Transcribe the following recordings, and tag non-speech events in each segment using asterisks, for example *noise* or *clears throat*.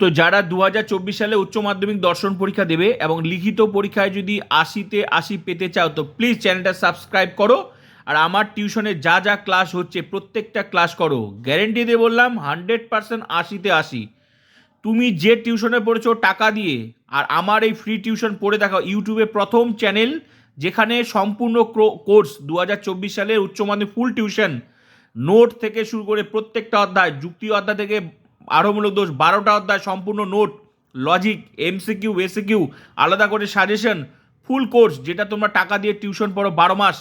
তো যারা দু হাজার চব্বিশ সালে উচ্চ মাধ্যমিক দর্শন পরীক্ষা দেবে এবং লিখিত পরীক্ষায় যদি আশিতে আশি পেতে চাও, তো প্লিজ চ্যানেলটা সাবস্ক্রাইব করো। আর আমার টিউশনে যা যা ক্লাস হচ্ছে, প্রত্যেকটা ক্লাস করো। গ্যারেন্টি দিয়ে বললাম হান্ড্রেড পার্সেন্ট আশিতে আশি। তুমি যে টিউশনে পড়েছো টাকা দিয়ে, আর আমার এই ফ্রি টিউশন পড়ে দেখো ইউটিউবে প্রথম চ্যানেল যেখানে সম্পূর্ণ কোর্স দু হাজার চব্বিশ সালের উচ্চ মাধ্যমিক ফুল টিউশন নোট থেকে শুরু করে প্রত্যেকটা অধ্যায়, যুক্তি অধ্যায় থেকে আরোমূলক দোষ, বারোটা অধ্যায় সম্পূর্ণ নোট লজিক এমসিকিউ এসিকিউ আলাদা করে সাজেশন ফুল কোর্স যেটা তোমরা টাকা দিয়ে টিউশন পড়ো বারো মাস,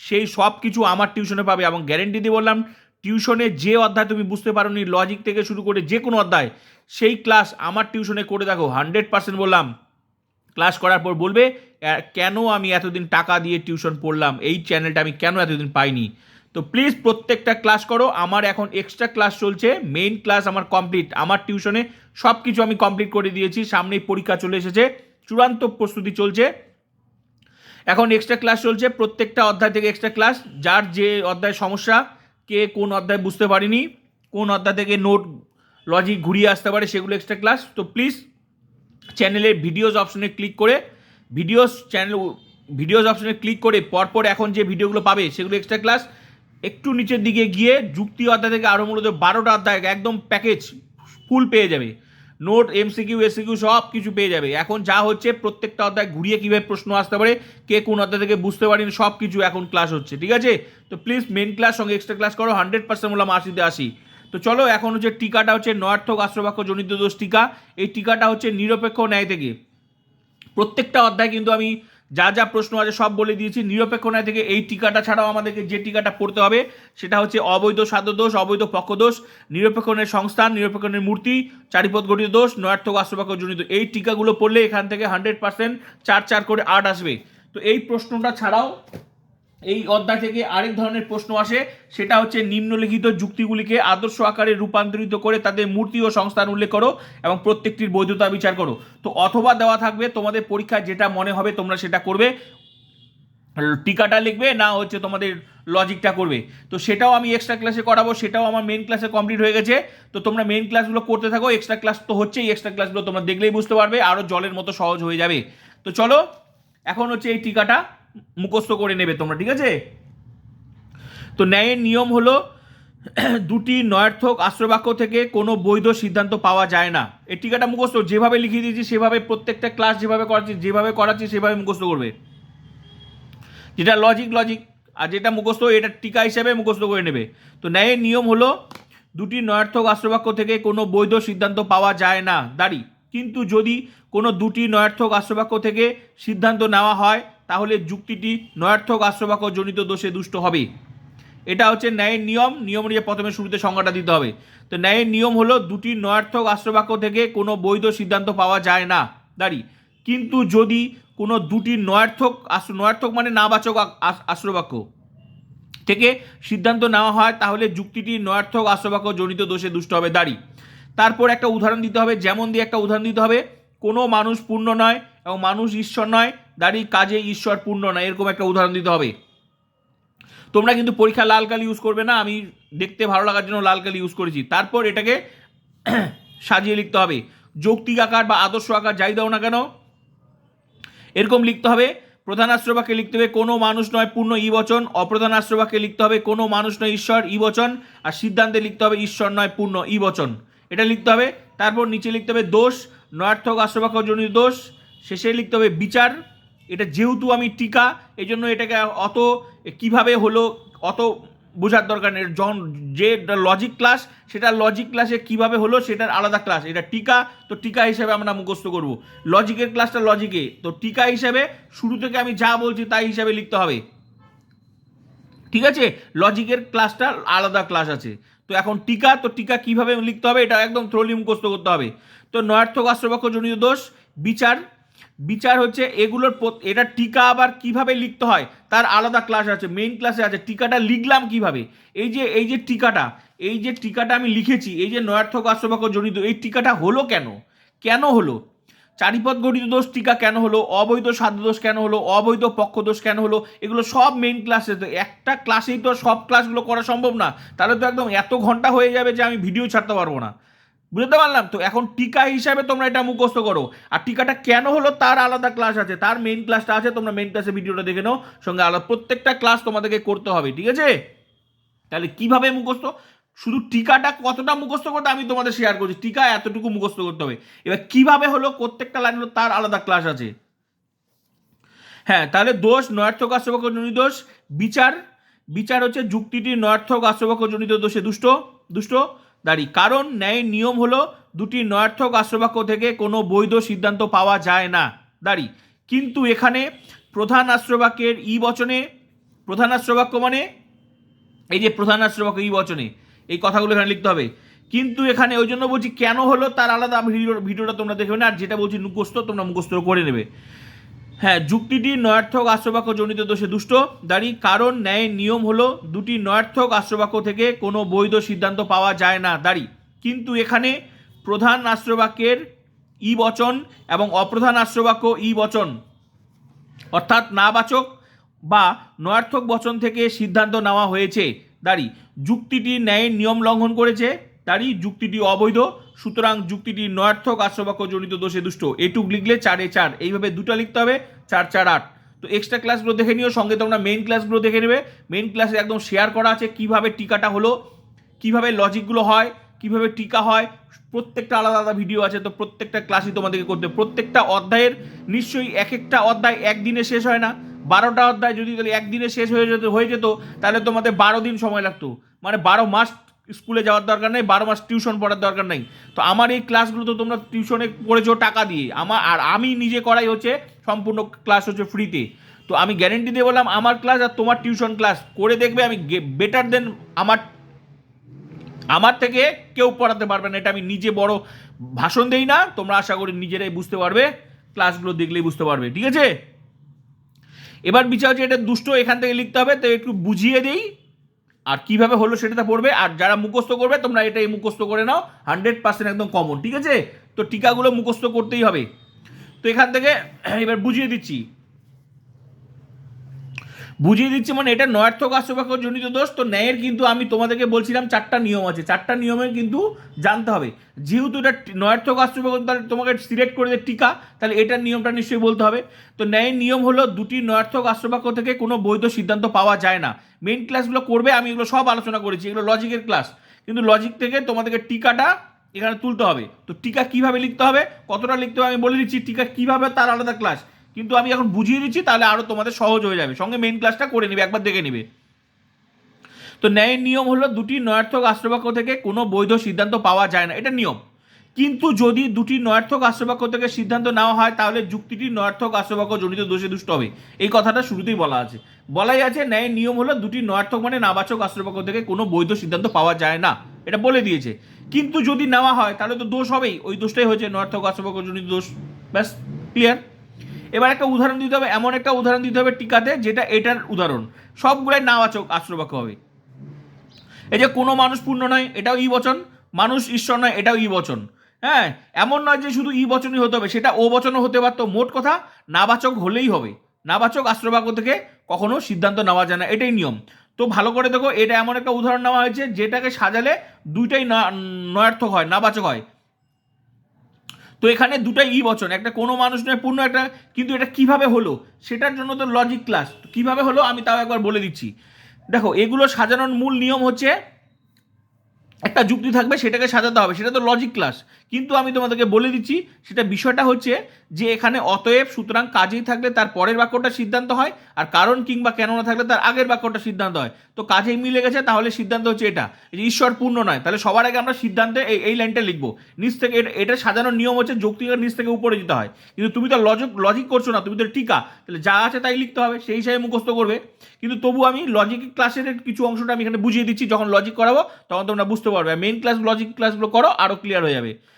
সেই সব কিছু আমার টিউশনে পাবে। এবং গ্যারেন্টি দিয়ে বললাম টিউশনে যে অধ্যায় তুমি বুঝতে পারোনি লজিক থেকে শুরু করে যে কোনো অধ্যায়, সেই ক্লাস আমার টিউশনে করে দেখো। হান্ড্রেড পার্সেন্ট বললাম। ক্লাস করার পর বলবে কেন আমি এতদিন টাকা দিয়ে টিউশন পড়লাম? এই চ্যানেলটা আমি কেন এতদিন পাইনি? তো প্লিজ প্রত্যেকটা ক্লাস করো। আমার এখন এক্সট্রা ক্লাস চলছে। মেইন ক্লাস আমার কমপ্লিট আমার টিউশনে সব কিছু আমি কমপ্লিট করে দিয়েছি। সামনেই পরীক্ষা চলে এসেছে। চূড়ান্ত প্রস্তুতি চলছে। এখন এক্সট্রা ক্লাস চলছে। প্রত্যেকটা অধ্যায় থেকে এক্সট্রা ক্লাস যার যে অধ্যায় সমস্যা, কে কোন অধ্যায় বুঝতে পারিনি, কোন অধ্যায় থেকে নোট লজিক ঘুরিয়ে আসতে পারে, সেগুলো এক্সট্রা ক্লাস তো প্লিজ চ্যানেলের ভিডিওস অপশনে ক্লিক করে ভিডিওস চ্যানেল ভিডিওস অপশনে ক্লিক করে, পরপর এখন যে ভিডিওগুলো পাবে, সেগুলো এক্সট্রা ক্লাস একটু নিচের দিকে গিয়ে যুক্তি অধ্যায় থেকে আরও মূলত বারোটা অধ্যায় একদম প্যাকেজ ফুল পেয়ে যাবে। নোট এমসিকিউ এসিকিউ সব কিছু পেয়ে যাবে। এখন যা হচ্ছে প্রত্যেকটা অধ্যায় ঘুরিয়ে কীভাবে প্রশ্ন আসতে পারে, কে কোন অধ্যায় থেকে বুঝতে পারিনি, সব কিছু এখন ক্লাস হচ্ছে, ঠিক আছে? তো প্লিজ মেন ক্লাস সঙ্গে এক্সট্রা ক্লাস করো হান্ড্রেড পার্সেন্ট বললাম আশিতে আসি। তো চলো, এখন হচ্ছে টিকাটা হচ্ছে নয়ার্থক আশ্রবাক্য জনিত দোষ টিকা। এই টিকাটা হচ্ছে নিরপেক্ষ ন্যায় থেকে। প্রত্যেকটা অধ্যায় কিন্তু আমি যা যা প্রশ্ন আছে সব বলে দিয়েছি। নিরপেক্ষ নয় থেকে এই টিকাটা ছাড়াও আমাদেরকে যে টিকাটা পড়তে হবে, সেটা হচ্ছে অবৈধ সাধ্য দোষ, অবৈধ পক্ষদোষ নিরপেক্ষণের নিরপেক্ষ সংস্থান নিরপেক্ষণের মূর্তি চারিপদ গঠিত দোষ, নয়ার্থক আশ্রবাক্য জনিত। এই টিকাগুলো পড়লে এখান থেকে হান্ড্রেড পার্সেন্ট চার চার করে আট আসবে। তো এই প্রশ্নটা ছাড়াও এই অধ্যায় থেকে আরেক ধরনের প্রশ্ন আসে, সেটা হচ্ছে নিম্নলিখিত যুক্তিগুলিকে আদর্শ আকারে রূপান্তরিত করে তাদের মূর্তি ও সংস্থান উল্লেখ করো এবং প্রত্যেকটির বৈধতা বিচার করো। তো অথবা দেওয়া থাকবে, তোমাদের পরীক্ষায় যেটা মনে হবে তোমরা সেটা করবে, টিকাটা লিখবে, না হচ্ছে তোমাদের লজিকটা করবে। তো সেটাও আমি এক্সট্রা ক্লাসে করাবো, সেটাও আমার মেন ক্লাসে কমপ্লিট হয়ে গেছে। তো তোমরা মেন ক্লাসগুলো করতে থাকো এক্সট্রা ক্লাস তো হচ্ছেই এক্সট্রা ক্লাসগুলো তোমরা দেখলেই বুঝতে পারবে আরও জলের মতো সহজ হয়ে যাবে। তো চলো, এখন হচ্ছে এই টিকাটা। মুখস্থ করে নেবে তোমরা, ঠিক আছে? তো ন্যায়ের নিয়ম হলো, *clears throat* দুটি নয়ার্থক আশ্রবাক্য থেকে কোনো বৈধ সিদ্ধান্ত পাওয়া যায় না। এই টিকাটা মুখস্থ, যেভাবে লিখিয়ে দিয়েছি, সেভাবে প্রত্যেকটা ক্লাস যেভাবে করাচ্ছি যেভাবে করাচ্ছি, সেভাবে মুখস্থ করবে। যেটা লজিক লজিক আর যেটা মুখস্থ, এটা টিকা হিসেবে মুখস্থ করে নেবে। তো ন্যায়ের নিয়ম হলো, দুটি নয়ার্থক আশ্রবাক্য থেকে কোনো বৈধ সিদ্ধান্ত পাওয়া যায় না। দাঁড়ি, কিন্তু যদি কোনো দুটি নয়ার্থক আশ্রবাক্য থেকে সিদ্ধান্ত নেওয়া হয় তাহলে যুক্তিটি নয়ার্থক আশ্রবাক্য জনিত দোষে দুষ্ট হবে। এটা হচ্ছে ন্যায়ের নিয়ম নিয়ম নিয়ে প্রথমে শুরুতে সংজ্ঞাটা দিতে হবে। তো ন্যায়ের নিয়ম হলো দুটি নয়ার্থক আশ্রবাক্য থেকে কোনো বৈধ সিদ্ধান্ত পাওয়া যায় না। দাঁড়ি, কিন্তু যদি কোনো দুটি নয়ার্থক নয়ার্থক মানে নাবাচক আশ্রবাক্য থেকে সিদ্ধান্ত নেওয়া হয়, তাহলে যুক্তিটি নয়ার্থক আশ্রবাক্য জনিত দোষে দুষ্ট হবে। দাঁড়ি, তারপর একটা উদাহরণ দিতে হবে। যেমন দিয়ে একটা উদাহরণ দিতে হবে, কোনো মানুষ পূর্ণ নয় এবং মানুষ ঈশ্বর নয়, দাঁড়ি কাজে ঈশ্বর পূর্ণ নয়, এরকম একটা উদাহরণ দিতে হবে। তোমরা কিন্তু পরীক্ষা লাল কালি ইউজ করবে না, আমি দেখতে ভালো লাগার জন্য লাল কালি ইউজ করেছি। তারপর এটাকে *clears throat* সাজিয়ে লিখতে হবে। যৌক্তিক আকার বা আদর্শ আকার যাই দাও না কেন, এরকম লিখতে হবে। প্রধান আশ্রবাকে লিখতে হবে, কোনো মানুষ নয় পূর্ণ ই বচন, অপ্রধান আশ্রবাকে লিখতে হবে, কোনো মানুষ নয় ঈশ্বর ই বচন, আর সিদ্ধান্তে লিখতে হবে ঈশ্বর নয় পূর্ণ ই বচন। এটা লিখতে হবে, তারপর নিচে লিখতে হবে দোষ, নয়ার্থক আশ্রবাক্য জনিত দোষ শেষে লিখতে হবে বিচার। এটা যেহেতু আমি টিকা এই জন্য এটাকে অত কীভাবে হলো, অত বোঝার দরকার নেই। জন, যে লজিক ক্লাস সেটা লজিক ক্লাসে কীভাবে হলো, সেটার আলাদা ক্লাস এটা টিকা, তো টিকা হিসেবে আমরা মুখস্থ করব। লজিকের ক্লাসটা লজিকে তো টিকা হিসেবে শুরু থেকে আমি যা বলছি তাই হিসাবে লিখতে হবে। ঠিক আছে? লজিকের ক্লাসটা আলাদা ক্লাস আছে। তো এখন টিকা, তো টিকা কীভাবে লিখতে হবে, এটা একদম থ্রোলি মুখস্থ করতে হবে। তো নয়ার্থক আশ্রবাক্য জনিত দোষ, বিচার বিচার হচ্ছে এগুলোর এটা টিকা আবার কীভাবে লিখতে হয়? তার আলাদা ক্লাস আছে মেইন ক্লাসে আছে। টিকাটা লিখলাম কীভাবে? এই যে এই যে টিকাটা, এই যে টিকাটা আমি লিখেছি, এই যে নয়ার্থক আশ্রবাক্য জড়িত, এই টিকাটা হলো কেন? কেন হলো? চারিপদ গঠিত দোষ টিকা কেন হলো? অবৈধ দোষ কেন হলো? অবৈধ পক্ষ দোষ কেন হলো? এগুলো সব মেইন ক্লাসে তো, একটা ক্লাসেই তো সব ক্লাসগুলো করা সম্ভব না। তাহলে তো একদম এত ঘণ্টা হয়ে যাবে যে আমি ভিডিও ছাড়তে পারব না। বুঝতে পারলাম তো? এখন টিকা হিসাবে তোমরা এটা মুখস্থ করো। আর টিকাটা কেন হলো? তার আলাদা ক্লাস আছে। তার মেইন ক্লাসটা আছে, তোমরা মেইন ক্লাসে ভিডিওটা দেখে নাও। সঙ্গে আলাদা প্রত্যেকটা ক্লাস তোমাদেরকে করতে হবে, ঠিক আছে? তাহলে কীভাবে মুখস্থ? শুধু টিকাটা কতটা মুখস্থ করতে আমি তোমাদের শেয়ার করছি। টিকা এতটুকু মুখস্থ করতে হবে। এবার কীভাবে হলো? প্রত্যেকটা লাইন হলো তার আলাদা ক্লাস আছে। হ্যাঁ তাহলে দোষ, নয়ার্থক আশ্রবাক্য জনিত দোষ। বিচার। বিচার হচ্ছে যুক্তিটি নয়ার্থক আশ্রবাক্য জনিত দোষে দুষ্ট। দুষ্ট। দাঁড়ি। কারণ ন্যায়ের নিয়ম হলো দুটি নয়ার্থক আশ্রবাক্য থেকে কোনো বৈধ সিদ্ধান্ত পাওয়া যায় না। দাঁড়ি। কিন্তু এখানে প্রধান আশ্রবাক্যের ই বচনে, প্রধান আশ্রবাক্য মানে এই যে প্রধান আশ্রবাক্য ই বচনে, এই কথাগুলো এখানে লিখতে হবে। কিন্তু এখানে ওই জন্য বলছি কেন হলো তার আলাদা ভিডিও, ভিডিওটা তোমরা দেখবে না, আর যেটা বলছি মুখস্থ তোমরা মুখস্থ করে নেবে। হ্যাঁ যুক্তিটি নয়ার্থক আশ্রবাক্য জনিত দোষে দুষ্ট। দাঁড়ি, কারণ ন্যায়ের নিয়ম হলো দুটি নয়ার্থক আশ্রবাক্য থেকে কোনো বৈধ সিদ্ধান্ত পাওয়া যায় না। দাঁড়ি, কিন্তু এখানে প্রধান আশ্রবাক্যের ই বচন এবং অপ্রধান আশ্রবাক্য ই বচন, অর্থাৎ নাবাচক বা নয়ার্থক বচন থেকে সিদ্ধান্ত নেওয়া হয়েছে। দাঁড়ি, যুক্তিটি ন্যায়ের নিয়ম লঙ্ঘন করেছে। দাঁড়ি যুক্তিটি অবৈধ, সুতরাং যুক্তিটি নয়ার্থক আশ্রবাক্য জনিত দোষে দুষ্ট। এটুক লিখলে চারে চার। এইভাবে দুটো লিখতে হবে, চার চার, আট। তো এক্সট্রা ক্লাসগুলো দেখে নিও, সঙ্গে তোমরা মেন ক্লাসগুলো দেখে নেবে। মেন ক্লাসে একদম শেয়ার করা আছে, কীভাবে টিকাটা হলো, কীভাবে লজিকগুলো হয়, কীভাবে টিকা হয়। প্রত্যেকটা আলাদা আলাদা ভিডিও আছে, তো প্রত্যেকটা ক্লাসই তোমাদেরকে করতে প্রত্যেকটা অধ্যায়ের নিশ্চয়ই এক একটা অধ্যায় একদিনে শেষ হয় না। বারোটা অধ্যায় যদি তাহলে একদিনে শেষ হয়ে যেত হয়ে যেত, তাহলে তোমাদের বারো দিন সময় লাগতো। মানে বারো মাস স্কুলে যাওয়ার দরকার নেই, বারো মাস টিউশন পড়ার দরকার নেই। তো আমার এই ক্লাসগুলো তো তোমরা টিউশনে পড়েছো টাকা দিয়ে। আমার, আর আমি নিজে করাই হচ্ছে, সম্পূর্ণ ক্লাস হচ্ছে ফ্রিতে। তো আমি গ্যারেন্টি দিয়ে বললাম, আমার ক্লাস আর তোমার টিউশন ক্লাস, করে দেখবে আমি বেটার দেন আমার আমার থেকে কেউ পড়াতে পারবে না। এটা আমি নিজে বড় ভাষণ দেই না, তোমরা আশা করি নিজেরাই বুঝতে পারবে, ক্লাসগুলো দেখলেই বুঝতে পারবে। ঠিক আছে? এবার বিচার হচ্ছে, এটা দুষ্ট এখান থেকে লিখতে হবে, তো একটু বুঝিয়ে দেই। আর কীভাবে হলো সেটাতে পড়বে, আর যারা মুখস্থ করবে, তোমরা এটাই মুখস্থ করে নাও হান্ড্রেড পার্সেন্ট একদম কমন ঠিক আছে? তো টিকাগুলো মুখস্থ করতেই হবে। তো এখান থেকে, এবার বুঝিয়ে দিচ্ছি। বুঝিয়ে দিচ্ছি মানে এটা নয়ার্থক জনিত দোষ, তো ন্যায়ের কিন্তু আমি তোমাদেরকে বলছিলাম চারটা নিয়ম আছে। চারটা নিয়মের কিন্তু জানতে হবে। যেহেতু এটা নয়ার্থক আশ্রবাক্য তাহলে তোমাকে সিলেক্ট করে দেয় টিকা, তাহলে এটার নিয়মটা নিশ্চয়ই বলতে হবে। তো ন্যায়ের নিয়ম হলো দুটি নয়ার্থক আশ্রবাক্য থেকে কোনো বৈধ সিদ্ধান্ত পাওয়া যায় না। মেন ক্লাসগুলো করবে, আমি এগুলো সব আলোচনা করেছি, এগুলো লজিকের ক্লাস কিন্তু লজিক থেকে তোমাদেরকে টিকাটা এখানে তুলতে হবে। তো টিকা কীভাবে লিখতে হবে? কতটা লিখতে হবে আমি বলে দিচ্ছি, টিকা কীভাবে তার আলাদা ক্লাস কিন্তু আমি এখন বুঝিয়ে দিচ্ছি, তাহলে আরও তোমাদের সহজ হয়ে যাবে। সঙ্গে মেইন ক্লাসটা করে নেবে, একবার দেখে নেবে। তো ন্যায়ের নিয়ম হলো দুটি নয়ার্থক আশ্রবাক্য থেকে কোনো বৈধ সিদ্ধান্ত পাওয়া যায় না। এটা নিয়ম। কিন্তু যদি দুটি নয়ার্থক আশ্রবাক্য থেকে সিদ্ধান্ত নেওয়া হয়, তাহলে যুক্তিটি নয়ার্থক আশ্রবাক্য জনিত দোষে দুষ্ট হবে। এই কথাটা শুরুতেই বলা আছে। বলাই আছে, ন্যায়ের নিয়ম হলো দুটি নয়ার্থক মানে নাবাচক আশ্রবাক্য থেকে কোনো বৈধ সিদ্ধান্ত পাওয়া যায় না। এটা বলে দিয়েছে। কিন্তু যদি নেওয়া হয়, তাহলে তো দোষ হবেই। ওই দোষটাই হয়েছে নয়ার্থক আশ্রবাক্য জনিত দোষ। ব্যাস ক্লিয়ার এবার একটা উদাহরণ দিতে হবে, এমন একটা উদাহরণ দিতে হবে টিকাতে যেটা এটার উদাহরণ। সবগুলাই নাবাচক আশ্রবাক্য হবে। এই যে কোনো মানুষ পূর্ণ নয়, এটাও ই বচন। মানুষ ঈশ্বর নয়, এটাও ই বচন। হ্যাঁ এমন নয় যে শুধু ই বচনই হতে হবে, সেটা ও বচনও হতে পারতো, মোট কথা নাবাচক হলেই হবে। নাবাচক আশ্রবাক্য থেকে কখনো সিদ্ধান্ত নেওয়া যায় না, এটাই নিয়ম। তো ভালো করে দেখো, এটা এমন একটা উদাহরণ নেওয়া হয়েছে, যেটাকে সাজালে দুইটাই নয়ার্থক হয়, নাবাচক হয়। তো এখানে দুটাই ই বচন, একটা কোনো মানুষ নয়, পূর্ণ, একটা কিন্তু এটা কীভাবে হলো? সেটার জন্য তো লজিক ক্লাস কীভাবে হলো আমি তাও একবার বলে দিচ্ছি। দেখো, এগুলো সাজানোর মূল নিয়ম হচ্ছে, একটা যুক্তি থাকবে, সেটাকে সাজাতে হবে, সেটা তো লজিক ক্লাস কিন্তু আমি তোমাদেরকে বলে দিচ্ছি, সেটা বিষয়টা হচ্ছে যে এখানে অতএব সুতরাং কাজেই থাকলে তার পরের বাক্যটা সিদ্ধান্ত হয়, আর কারণ কিংবা কেন না থাকলে তার আগের বাক্যটা সিদ্ধান্ত হয়। তো কাজেই মিলে গেছে, তাহলে সিদ্ধান্ত হচ্ছে এটা যে ঈশ্বর পূর্ণ নয়, তাহলে সবার আগে আমরা সিদ্ধান্তে এই এই লাইনটা লিখব। নিচ থেকে এটা- সাজানোর নিয়ম হচ্ছে যৌক্তিকের নিচ থেকে উপরে যেতে হয়। কিন্তু তুমি তো লজিক লজিক করছ না, তুমি তো টিকা, তাহলে যা আছে তাই লিখতে হবে, সেই হিসাবে মুখস্থ করবে। কিন্তু তবু আমি লজিক ক্লাসের কিছু অংশটা আমি এখানে বুঝিয়ে দিচ্ছি, যখন লজিক করাবো, তখন তোমরা বুঝতে পারবে। মেন ক্লাস লজিক ক্লাসগুলো করো আরও ক্লিয়ার হয়ে যাবে।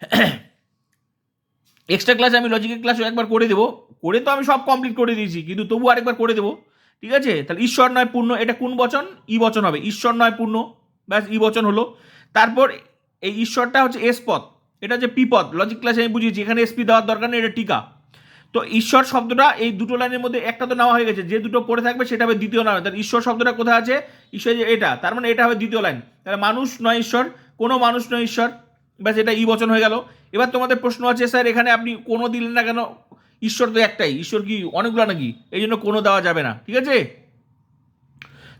*coughs* এক্সট্রা ক্লাস আমি লজিকের ক্লাস একবার করে দেবো। করে তো আমি সব কমপ্লিট করে দিয়েছি, কিন্তু তবু আরেকবার করে দেবো। ঠিক আছে? তাহলে ঈশ্বর নয় পূর্ণ, এটা কোন বচন? ই বচন হবে। ঈশ্বর নয় পূর্ণ, ব্যাস, ই বচন হলো। তারপর এই ঈশ্বরটা হচ্ছে এস পদ। এটা হচ্ছে পি পদ। লজিক ক্লাসে আমি বুঝিয়েছি, এখানে এসপি দেওয়ার দরকার নেই, এটা টিকা। তো ঈশ্বর শব্দটা, এই দুটো লাইনের মধ্যে একটা তো নেওয়া হয়ে গেছে, যে দুটো পড়ে থাকবে সেটা হবে দ্বিতীয় নাম তাহলে ঈশ্বর শব্দটা কোথায় আছে? ঈশ্বর এটা, তার মানে এটা হবে দ্বিতীয় লাইন। তাহলে মানুষ নয় ঈশ্বর, কোনো মানুষ নয় ঈশ্বর। ব্যাস, এটা ই বচন হয়ে গেল। এবার তোমাদের প্রশ্ন আছে, স্যার, এখানে আপনি কোনো দিলেন না কেন? ঈশ্বর তো একটাই। ঈশ্বর কি অনেকগুলো নাকি? এই জন্য কোনো দেওয়া যাবে না, ঠিক আছে?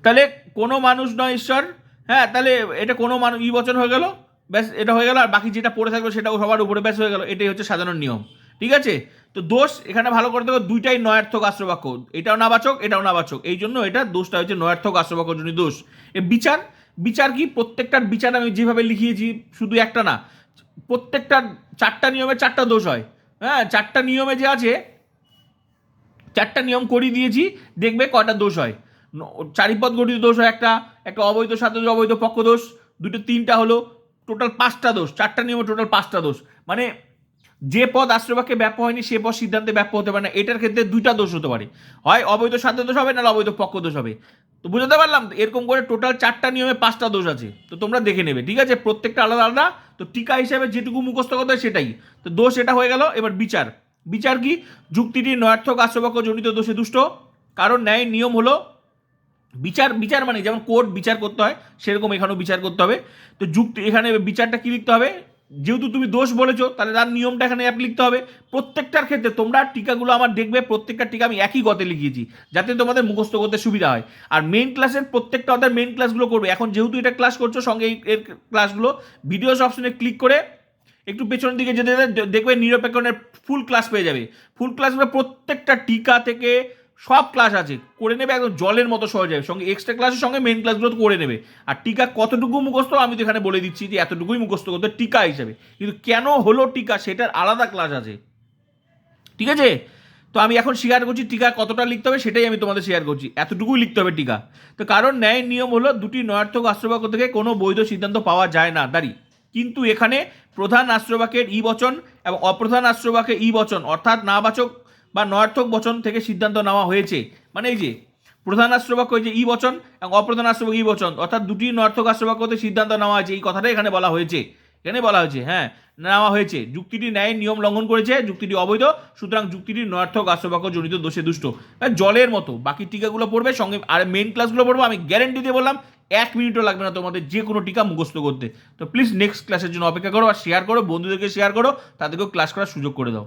তাহলে কোনো মানুষ নয়, ঈশ্বর। হ্যাঁ তাহলে এটা কোনো মানুষ ই বচন হয়ে গেল। ব্যাস, এটা হয়ে গেল, আর বাকি যেটা পড়ে থাকবে সেটাও সবার উপরে ব্যাস হয়ে গেল। এটাই হচ্ছে সাধারণ নিয়ম, ঠিক আছে? তো দোষ এখানে ভালো করে দেখো, দুইটাই নয়ার্থক আশ্রবাক্য। এটাও নাবাচক এটাও নাবাচক। এই জন্য এটা দোষটা হচ্ছে নয়ার্থক আশ্রবাক্য জন্য দোষ। এ বিচার বিচার কি? প্রত্যেকটার বিচার আমি যেভাবে লিখিয়েছি শুধু একটা না প্রত্যেকটা চারটা নিয়মে চারটা দোষ হয়। হ্যাঁ চারটা নিয়মে যে আছে চারটা নিয়ম করিয়ে দিয়েছি দেখবে কয়টা দোষ হয়। চারিপদ গঠিত দোষ হয় একটা একটা অবৈধ দোষ, অবৈধ পক্ষ দোষ দুটো তিনটা হলো টোটাল পাঁচটা দোষ চারটা নিয়মে টোটাল পাঁচটা দোষ। মানে যে পদ আশ্রয়বাক্যে ব্যাপ্য হয়নি, সে পদ সিদ্ধান্তে ব্যাপ্য হতে পারে না। এটার ক্ষেত্রে দুইটা দোষ হতে পারে। হয় অবৈধ সাধ্য দোষ হবে না অবৈধ পক্ষ দোষ হবে। তো বুঝতে পারলাম এরকম করে টোটাল চারটা নিয়মে পাঁচটা দোষ আছে। তো তোমরা দেখে নেবে, ঠিক আছে? প্রত্যেকটা আলাদা আলাদা। তো টিকা হিসাবে যেটুকু মুখস্থ করতে হয় সেটাই। তো দোষ এটা হয়ে গেল। এবার বিচার। বিচার কি? যুক্তিটি নয়ার্থক আশ্রবাক্য জনিত দোষে দুষ্ট। কারণ ন্যায় নিয়ম হলো বিচার বিচার মানে যেমন কোর্ট বিচার করতে হয়, সেরকম এখানেও বিচার করতে হবে। তো যুক্তি, এখানে বিচারটা কি লিখতে হবে? যেহেতু তুমি দোষ বলেছ, তাহলে তার নিয়মটা এখানে অ্যাপ লিখতে হবে। প্রত্যেকটার ক্ষেত্রে তোমরা টিকাগুলো আমার দেখবে, প্রত্যেকটা টিকা আমি একই গতে লিখিয়েছি, যাতে তোমাদের মুখস্থ করতে সুবিধা হয়। আর মেন ক্লাসের প্রত্যেকটা ওদের মেন ক্লাসগুলো করবে। এখন যেহেতু এটা ক্লাস করছ, সঙ্গে এর ক্লাসগুলো ভিডিওস অপশনে ক্লিক করে একটু পেছনের দিকে যেতে দেখবে নিরপেক্ষণের ফুল ক্লাস পেয়ে যাবে। ফুল ক্লাসগুলো প্রত্যেকটা টিকা থেকে সব ক্লাস আছে, করে নেবে একদম জলের মতো সহজ যাবে। সঙ্গে এক্সট্রা ক্লাসের সঙ্গে মেন ক্লাসগুলো করে নেবে। আর টিকা কতটুকু মুখস্থ, আমি তো এখানে বলে দিচ্ছি যে এতটুকুই মুখস্থ করতে টিকা হিসাবে। কিন্তু কেন হলো টিকা? সেটার আলাদা ক্লাস আছে। ঠিক আছে? তো আমি এখন শেয়ার করছি টিকা কতটা লিখতে হবে, সেটাই আমি তোমাদের শেয়ার করছি। এতটুকুই লিখতে হবে টিকা। তো কারণ ন্যায় নিয়ম হলো দুটি নয়ার্থক আশ্রবাক্য থেকে কোনো বৈধ সিদ্ধান্ত পাওয়া যায় না। দাঁড়ি। কিন্তু এখানে প্রধান আশ্রবাক্যের ই বচন এবং অপ্রধান আশ্রবাক্যের ই বচন, অর্থাৎ নাবাচক বা নয়ার্থক বচন থেকে সিদ্ধান্ত নেওয়া হয়েছে। মানে এই যে, প্রধান আশ্রবাক্য যে ই বচন এবং অপ্রধান আশ্রবাক্য ই বচন, অর্থাৎ দুটি নয়ার্থক আশ্রবাক্যতে সিদ্ধান্ত নেওয়া হয়েছে। এই কথাটাই এখানে বলা হয়েছে। এখানে বলা হয়েছে হ্যাঁ নেওয়া হয়েছে। যুক্তিটি ন্যায় নিয়ম লঙ্ঘন করেছে, যুক্তিটি অবৈধ, সুতরাং যুক্তিটি নয়ার্থক আশ্রবাক্য জনিত দোষে দুষ্ট। জলের মতো। বাকি টিকাগুলো পড়বে, সঙ্গে আর মেন ক্লাসগুলো পড়ব, আমি গ্যারেন্টি দিয়ে বললাম, এক মিনিটও লাগবে না তোমাদের যে কোনো টিকা মুখস্থ করতে। তো প্লিজ নেক্সট ক্লাসের জন্য অপেক্ষা করো আর শেয়ার করো, বন্ধুদেরকে শেয়ার করো, তাদেরকেও ক্লাস করার সুযোগ করে দাও।